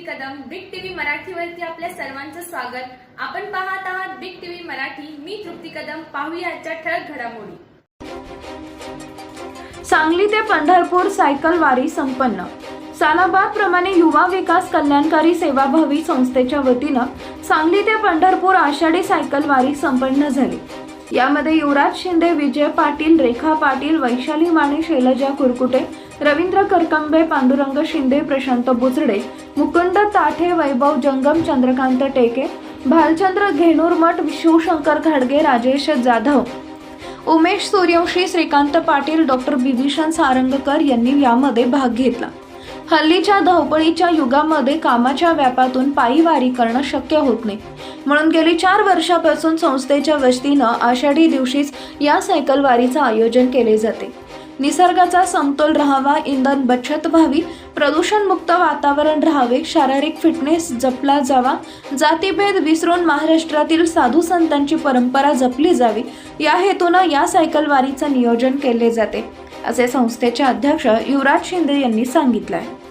Kadam big TV मराठीवरती आपल्या सर्वांचं स्वागत. आपण पाहत आहात बिग टीव्ही मराठी. मी तृप्ती कदम. पाहूया आजच्या ठळक घडामोडी. सांगली ते पंढरपूर सायकल वारी संपन्न. सालाबादप्रमाणे युवा विकास कल्याणकारी सेवाभावी संस्थेच्या वतीनं सांगली ते पंढरपूर आषाढी सायकल वारी संपन्न झाली. यामध्ये युवराज शिंदे विजय पाटील रेखा पाटील वैशाली माने शैलजा कुरकुटे रवींद्र करकंबे पांडुरंग शिंदे प्रशांत बुचडे मुकुंद ताठे वैभव जंगम चंद्रकांत टेके भालचंद्र घेणूरमठ शिवशंकर घाडगे राजेश जाधव. उमेश सूर्यवंशी श्रीकांत पाटील डॉक्टर बिभीषण सारंगकर यांनी यामध्ये भाग घेतला. हल्लीच्या धावपळीच्या युगामध्ये कामाच्या व्यापातून पायी वारी करणं शक्य होत नाही. म्हणून गेली चार वर्षापासून संस्थेच्या वतीनं आषाढी दिवशीच या सायकल वारीचं आयोजन केले जाते. निसर्गाचा समतोल राहावा इंधन बचत व्हावी प्रदूषणमुक्त वातावरण राहावे शारीरिक फिटनेस जपला जावा जातीभेद विसरून महाराष्ट्रातील साधू संतांची परंपरा जपली जावी या हेतूनं या सायकल वारीचं नियोजन केले जाते असे संस्थेचे अध्यक्ष युवराज शिंदे यांनी सांगितलं आहे